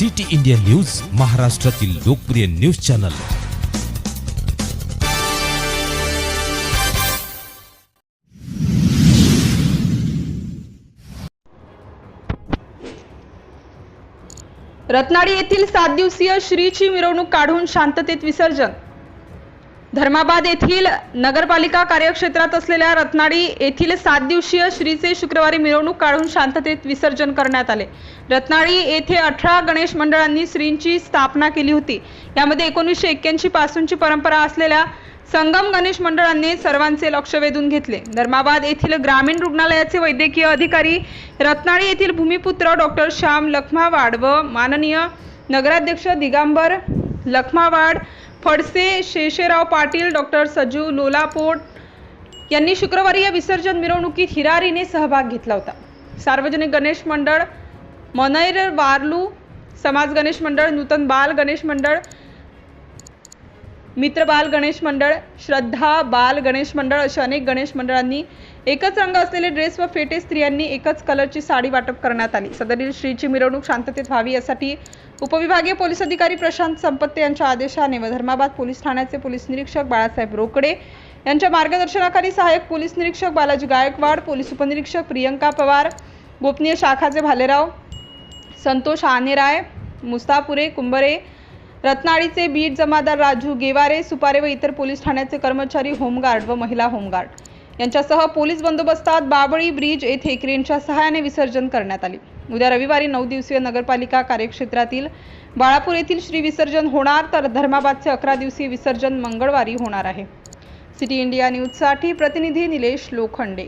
City India news महाराष्ट्रातील लोकप्रिय news channel. रत्नाडी येथील सात दिवसीय श्रीची मिरवणूक काढून शांततेत विसर्जन. धर्माबाद येथील नगरपालिका कार्यक्षेत्रात असलेल्या रत्नाडी येथील सात दिवसीय श्रीचे शुक्रवारी मिरवणूक काढून शांततेत विसर्जन करण्यात आले. रत्नाडी येथे अठरा गणेश मंडळांनी श्रींची स्थापना केली होती. यामध्ये एकोणीसशे एक्क्याऐंशी पासूनची परंपरा असलेल्या संगम गणेश मंडळांनी सर्वांचे लक्ष वेधून घेतले. धर्माबाद येथील ग्रामीण रुग्णालयाचे वैद्यकीय अधिकारी रत्नाळी येथील भूमिपुत्र डॉक्टर श्याम लखमावाड व माननीय नगराध्यक्ष दिगांबर लखमावाड फडसे शेषेराव पाटील डॉक्टर सजू लोलापोट यांनी शुक्रवारी या विसर्जन मिरवणुकीत हिरारीने सहभाग घेतला होता. सार्वजनिक गणेश मंडळ मनैर वारलू समाज गणेश मंडळ नूतन बाल गणेश मंडळ मित्र बाल गणेश मंडळ श्रद्धा बाल गणेश मंडळ अशा अनेक गणेश मंडळांनी एकच रंग असलेले ड्रेस व फेटे स्त्रियांनी एकच कलरची साडी वाटप करण्यात आली. सदरील श्रीची मिरवणूक शांततेत व्हावी यासाठी उपविभागीय पोलीस अधिकारी प्रशांत संपत्ते यांच्या आदेशाने व धर्माबाद पोलीस ठाण्याचे पोलीस निरीक्षक बाळासाहेब रोकडे यांच्या मार्गदर्शनाखाली सहाय्यक पोलीस निरीक्षक बालाजी गायकवाड पोलीस उपनिरीक्षक प्रियंका पवार गोपनीय शाखाचे भालेराव संतोष आनेराय मुस्तापुरे कुंभरे रत्नाळीचे बीट जमादार राजू गेवारे सुपारे व इतर पोलीस ठाण्याचे कर्मचारी होमगार्ड व महिला होमगार्ड. यांच्यासह पोलीस बंदोबस्तात बाबळी ब्रिज येथे क्रेनच्या सहाय्याने विसर्जन करण्यात आले. उद्या रविवारी नऊ दिवसीय नगरपालिका कार्यक्षेत्रातील बाळापूर येथील श्री विसर्जन होणार तर धर्माबादचे अकरा दिवसीय विसर्जन मंगळवारी होणार आहे. सिटी इंडिया न्यूजसाठी प्रतिनिधी निलेश लोखंडे.